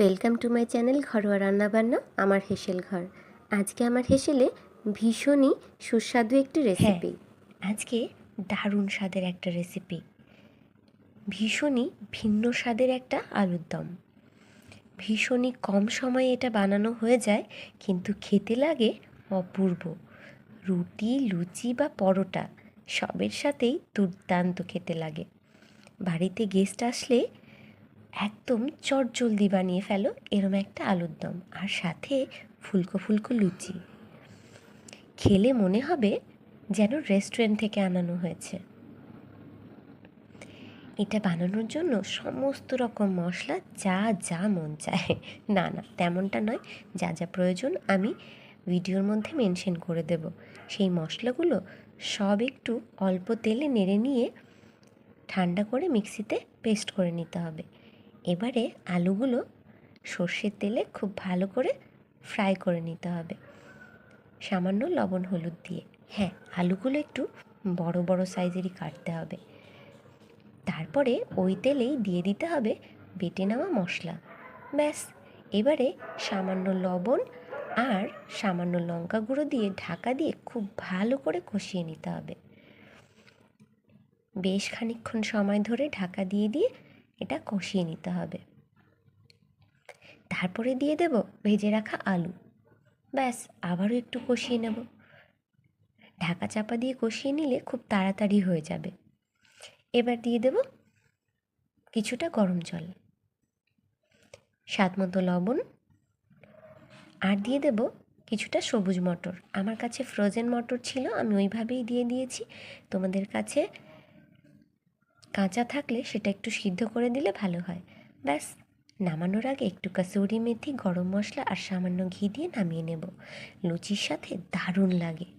Welcome to my channel ঘরোয়া রান্নাবান্না আমার হেসেল ঘর। আজকে আমার হেসেলে ভীষণই সুস্বাদু একটি রেসিপি আজকে দারুণ স্বাদের একটা রেসিপি ভীষণই ভিন্ন স্বাদের একটা আলুর দম। ভীষণই কম সময়ে এটা বানানো হয়ে যায় কিন্তু খেতে লাগে অপূর্ব। রুটি লুচি বা পরোটা সবের সাথেই দুর্দান্ত খেতে লাগে। বাড়িতে গেস্ট আসলে একদম চটজলদি বানিয়ে ফেলো এরম একটা আলুর দম আর সাথে ফুলকো ফুলকো লুচি। খেলে মনে হবে যেন রেস্টুরেন্ট থেকে আনানো হয়েছে। এটা বানানোর জন্য সমস্ত রকম মশলা যা যা মন চায়। না না, তেমনটা নয়। যা যা প্রয়োজন আমি ভিডিওর মধ্যে মেনশন করে দেব। সেই মশলাগুলো সব একটু অল্প তেলে নেড়ে নিয়ে ঠান্ডা করে মিক্সিতে পেস্ট করে নিতে হবে। এবারে আলুগুলো সর্ষের তেলে খুব ভালো করে ফ্রাই করে নিতে হবে। সামান্য লবণ, হলুদ দিয়ে। হ্যাঁ আলুগুলো একটু বড় বড় সাইজেরই কাটতে হবে। তারপরে ওই তেলেই দিয়ে দিতে হবে বেটে নেওয়া মশলা। ব্যাস, এবারে সামান্য লবণ আর সামান্য লঙ্কা গুঁড়ো দিয়ে ঢাকা দিয়ে খুব ভালো করে কষিয়ে নিতে হবে। বেশ খানিকক্ষণ সময় ধরে ঢাকা দিয়ে দিয়ে এটা কষিয়ে নিতে হবে। তারপরে দিয়ে দেব ভেজে রাখা আলু। ব্যাস, আবারও একটু কষিয়ে নেব। ঢাকা চাপা দিয়ে কষিয়ে নিলে খুব তাড়াতাড়ি হয়ে যাবে। এবার দিয়ে দেব কিছুটা গরম জল। স্বাদ মতো লবণ। আর দিয়ে দেব কিছুটা সবুজ মটর। আমার কাছে ফ্রোজেন মটর ছিল, আমি ওইভাবেই দিয়ে দিয়েছি। তোমাদের কাছে কাঁচা থাকলে সেটা একটু সিদ্ধ করে দিলে ভালো হয়। ব্যাস, নামানোর আগে একটু কাসুরি মেথি, গরম মশলা আর সামান্য ঘি দিয়ে নামিয়ে নেব। লুচির সাথে দারুণ লাগে।